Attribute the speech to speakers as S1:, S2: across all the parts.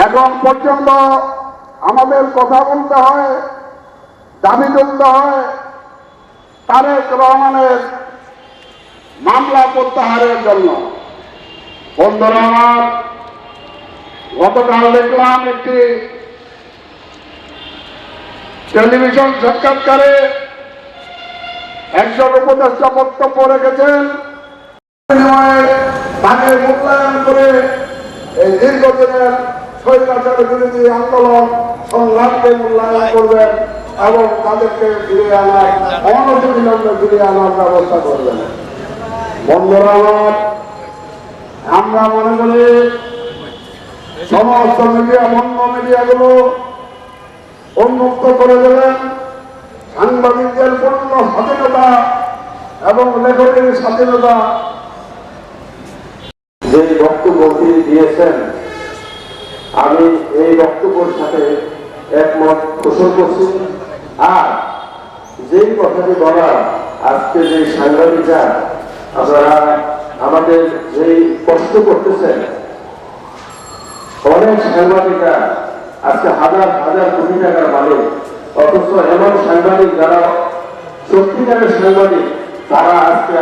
S1: এখন পর্যন্ত আমাদের কথা বলতে হয়, দাবি তুলতে হয়, তারেক রহমানের মামলা প্রত্যাহারের জন্য। বন্ধুরা আমার, গতকাল দেখলাম একটি টেলিভিশন সাক্ষাৎকারে একজন উপদেষ্টা বক্তব্য রেখেছেন। তাকে মূল্যায়ন করে এই দীর্ঘদিনের স্বৈরাচার বিরোধী আন্দোলন সংগ্রামকে মূল্যায়ন করবেন এবং তাদেরকে ফিরিয়ে আনার অনতিবিলম্বে ফিরিয়ে আনার ব্যবস্থা করবেন। বন্ধুরা আমার, আমরা মনে করি সমস্ত মিডিয়া বন্ধ মিডিয়াগুলো উন্মুক্ত করে দেবেন। সাংবাদিকদের পূর্ণ স্বাধীনতা এবং লেখকের স্বাধীনতা।
S2: যে বক্তব্য দিয়েছেন আমি এই বক্তব্যের সাথে একমত পোষণ করছি। আর যেই কথাটি বলা আজকে যে সাংবাদিকরা, আপনারা আমাদের যেই কষ্ট করতেছেন, অনেক সাংবাদিকরা আজকে হাজার হাজার কোটি টাকার মালিক, অথচ এমন সাংবাদিক যারা, সত্যিকারের সাংবাদিক, তারা আজকে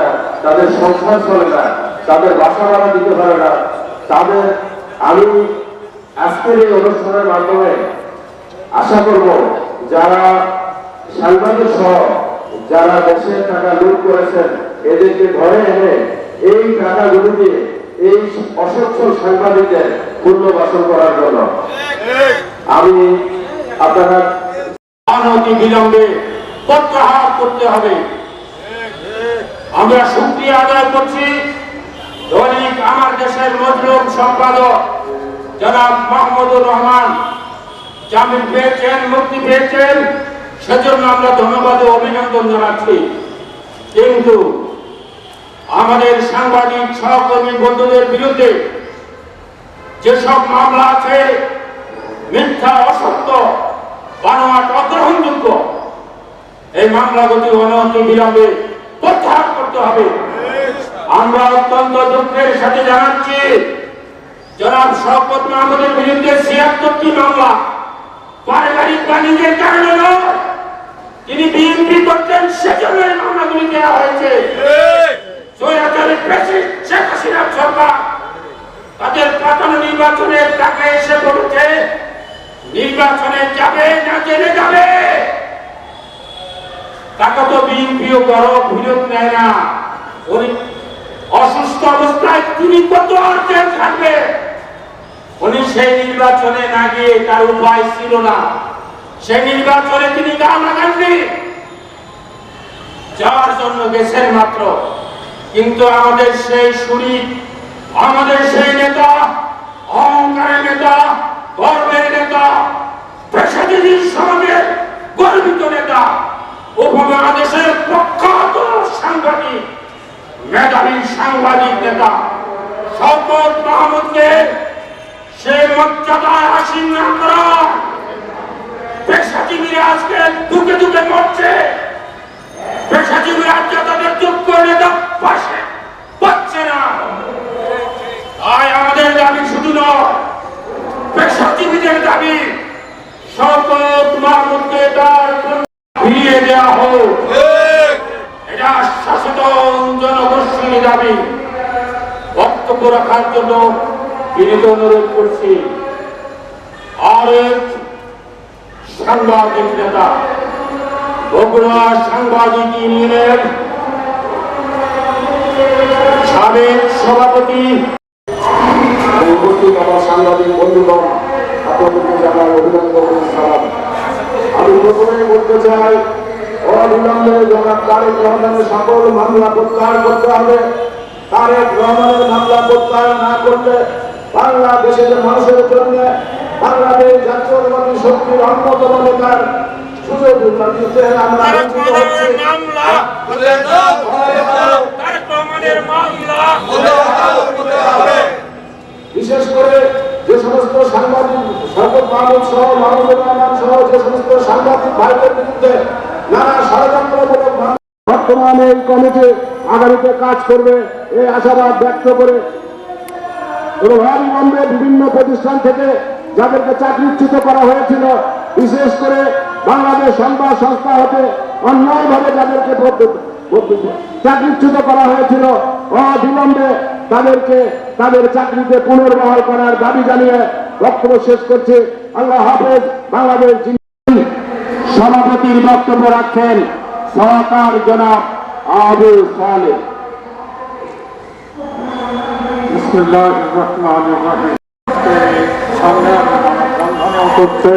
S2: তাদের সংসার চলে না, তাদের বাসা ভাড়া দিতে পারে না, তাদের আমি আজকের এই অনুষ্ঠানের মাধ্যমে আশা করব যারা সাংবাদিক সহ যারা দেশের টাকা লুট করেছেন, এদেরকে ধরে এনে এই টাকাগুলো এই অসচ্ছল সাংবাদিকদের পুনর্বাসন করার জন্য। আমি আপনারা
S3: অনতি বিলম্বে প্রত্যাহার করতে হবে। আমরা শুক্রিয়া আদায় করছি। দৈনিক আমার দেশের মজলুম সম্পাদক জনাব মাহমুদুর রহমান, জামিন পেয়েছেন, মুক্তি পেয়েছেন, সেজন্য আমরা ধন্যবাদ ও অভিনন্দন জানাচ্ছি। কিন্তু আমাদের সাংবাদিক, সহকর্মী বন্ধুদের বিরুদ্ধে যেসব মামলা আছে, মিথ্যা, অসত্য, বানোয়াট, অগ্রহণযোগ্য, এই মামলাগুলি অনতি বিলম্বে প্রত্যাহার করতে হবে। আমরা অত্যন্ত দুঃখের সাথে জানাচ্ছি জনাব শওকত মাহমুদের বিরুদ্ধে ছিয়াত্তরটি মামলা। পারিবারিক বাণিজ্যের কারণে নয়, তিনি বিএনপি করতেন সেজন্য এই মামলাগুলি দেওয়া হয়েছে। স্বৈরাচারী প্রেসিডেন্ট শেখ হাসিনার সরকার তাদের পাতানো নির্বাচনের টাকা এসে পড়েছে। নির্বাচনে যাবে না জেলে যাবে। টাকা তো বিএনপিও বড় ফিরত নেয় না। অসুস্থ অবস্থায় তিনি কত অর্থের থাকবে উনি সেই নির্বাচনে না গিয়ে তার উপায় ছিল না। সেই নির্বাচনে তিনি গা লাগাননি। যাওয়ার জন্য গেছেন মাত্র। কিন্তু আমাদের সেই শরীর আমাদের সেই নেতা, অহংকারের নেতা, গর্বের নেতা পেশাজীবীর সমাজের গর্বিত নেতা, উপমহাদেশের প্রখ্যাত সাংবাদিক, মেধাবী সাংবাদিক নেতা, শওকত মাহমুদকে সেই মর্যাদায় আসীন না করা। পেশাজীবীরা আজকে দুকে দুকে মরছে। পেশাজীবীরা আজকে তাদের যোগ্য নেতা পাশে পাচ্ছে না। তাই আমাদের দাবি শুধু নয়, পেশাজীবীদের দাবি শপথ মাহমুদকে তার ফিরিয়ে দেওয়া হোক। এটা সচেতন জনগোষ্ঠীর দাবি। বক্তব্য রাখার জন্য বিনীত অনুরোধ করছি। আরেক সাংবাদিক নেতা, বগুড়া সাংবাদিক ইউনিয়নের সাবেক সভাপতি,
S1: উপস্থিত আমার সাংবাদিক বন্ধুগণ, আপনাদেরকে জানাই অভিনন্দন বলতে চাই অবিলম্বে জনাব তারেক সকল মামলা প্রত্যাহার করতে হবে। তারেক রহমানের মামলা প্রত্যাহার না করলে বাংলাদেশের মানুষের জন্য বাংলাদেশ জাতীয়তাবাদী শক্তির অন্যতম নেতার সুযোগ আমরা বঞ্চিত হচ্ছি। বিশেষ করে যে সমস্ত সাংবাদিক মাহমুদ সহ মাহমুদুর রহমান সহ যে সমস্ত সাংবাদিক ভাইদের বিরুদ্ধে নানা ষড়যন্ত্রমূলক বর্তমানে এই কমিটি আগামীতে কাজ করবে এই আশাবাদ ব্যক্ত করে এবং বিভিন্ন প্রতিষ্ঠান থেকে যাদেরকে চাকরিচ্যুত করা হয়েছিল, বিশেষ করে বাংলাদেশ সংবাদ সংস্থা হতে অন্যায়ভাবে যাদেরকে চাকরিচ্যুত করা হয়েছিল, অবিলম্বে তাদেরকে তাদের চাকরিতে পুনর্বহাল করার দাবি জানিয়ে বক্তব্য শেষ করছে আল্লাহ হাফেজ, বাংলাদেশ। সভাপতির বক্তব্য রাখছেন সহকার জনাব আবু সালে
S4: বিসমুল্লাহ রহমান রহিম সামনে বন্ধন করছে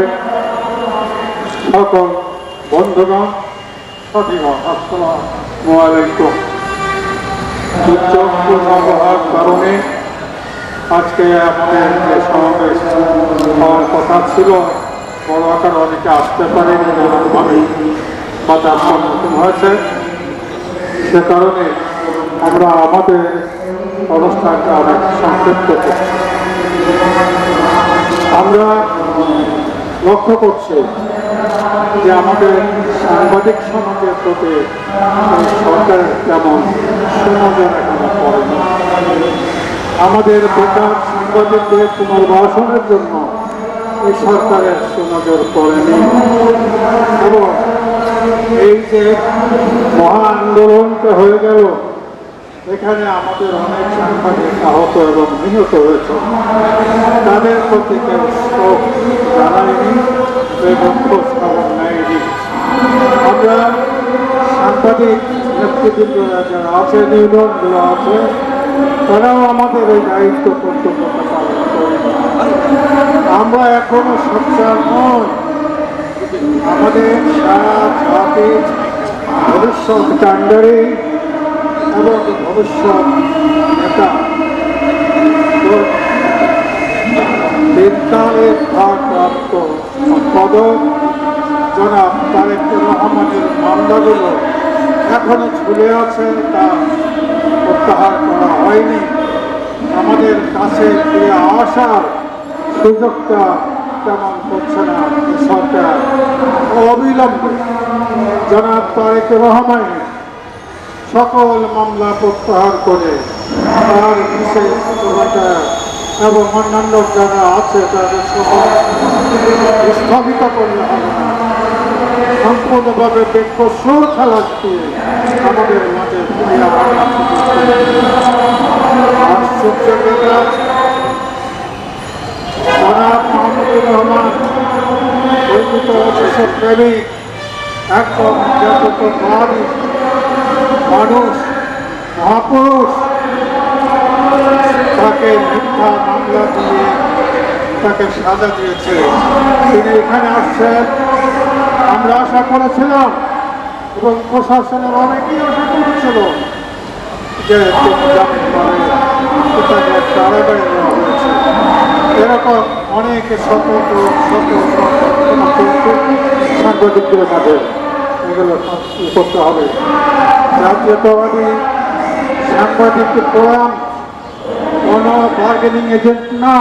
S4: সকল বন্ধুগণ সঠিগণ আসসালামু আলাইকুম হওয়ার কারণে আজকে আমাদের যে সমাবেশ হওয়ার কথা ছিল বড় আকার অনেকে আসতে পারেনি নানানভাবে বাধার সম্মুখীন হয়েছে সে কারণে আমরা আমাদের অনুষ্ঠানটা অনেক সংক্ষিপ্ত করছি। আমরা লক্ষ্য করছি যে আমাদের সাংবাদিক সমাজের প্রতি সরকারের তেমন সুনজর এখনও পড়েনি। আমাদের বেকার সাংবাদিকদের পুনর্বাসনের জন্য এই সরকারের সুনজর পড়েনি। এবং এই যে মহা আন্দোলনটা হয়ে গেল এখানে আমাদের অনেক সাংবাদিক আহত এবং নিহত হয়েছে। তাদের প্রতি কেউ শোক জানায়নি এবং খোঁজ খবর নেয়নি। আমরা সাংবাদিক নেতৃবৃন্দরা যারা আছে ইউনিয়নগুলো আছে, তারাও আমাদের এই দায়িত্ব কর্তব্যতা পালন করেনি আমরা এখনও সচ্চার নই। আমাদের সারা জাতির ভবিষ্যৎ কাণ্ডারি ভবিষ্যৎ নেতা বিদ্যালয়ের ভারপ্রাপ্ত সম্পাদক জনাব তারেক রহমানের মামলাগুলো এখনও ঝুলে আছে, তা প্রত্যাহার করা হয়নি। আমাদের কাছে ফিরে আসার সুযোগটা তেমন করছে না সরকার অবিলম্বে। জনাব তারেক রহমানের সকল মামলা প্রত্যাহার করে তার এবং অন্যান্য যারা আছে তাদের সকল স্থগিত করলে হবে। সম্পূর্ণভাবে বেকসুর খেলা দিয়ে আমাদের মাঝে ফিরিয়ে মাহমুদুর রহমান একদম জাতীয়তাবাদী মানুষ, মহাপুরুষ, তাকে মিথ্যা মামলা দিয়ে তাকে সাজা দিয়েছে। তিনি এখানে আসছেন। আমরা আশা করেছিলাম এবং প্রশাসনের অনেকেই আশা করেছিল যে তাকে কারাগারে হয়েছে। এরকম অনেক শত শত সাংবাদিকদের মাঝে। এগুলো করতে হবে। জাতীয়তাবাদী সাংবাদিক ফোরাম কোনো বার্গেনিং এজেন্ট না।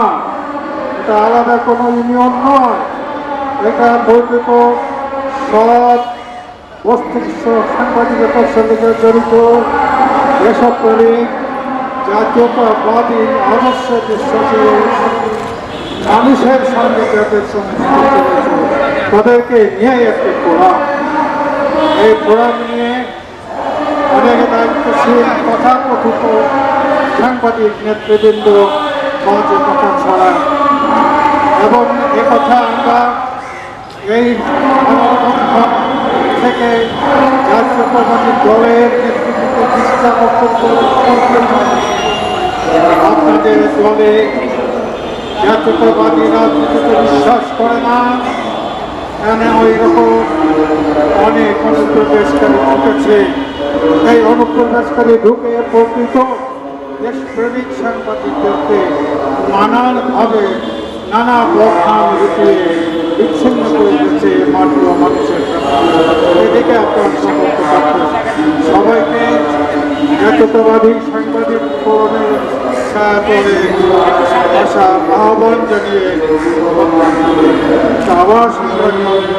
S4: এটা আলাদা কোনো ইউনিয়ন নয়। এটা বৈধ সৎ মস্তিষ্ক সাংবাদিকতার সঙ্গে জড়িত। এসব করে জাতীয়তাবাদী আদর্শ মানুষের সঙ্গে যাদের তাদেরকে নিয়ে একটি ফোরাম এই ফোরাম নিয়ে অনেক দায়িত্বশীল কথা কথিত সাংবাদিক নেতৃবৃন্দ মাঝে কথা ছড়া এবং এ কথা আমরা এই থেকে জাতীয়তাবাদী দলের নেতৃত্বে চেষ্টা আপনাদের দলে জাতীয়তাবাদী রাজনীতিতে বিশ্বাস করে না। এখানে ওই রকম অনেক অনুপ্রবেশকারী ঢুকেছে। এই অনুপ্রবেশকারী ঢুকে প্রকৃত দেশপ্রেমিক সাংবাদিকদেরকে নানানভাবে নানা বখান রূপে বিচ্ছিন্ন করে দিচ্ছে মাটি ও এদিকে আপনার সবাইকে জাতীয়তাবাদী সাংবাদিক ফোরামের ছায়া করে আসা আহ্বান জানিয়ে আবার আমার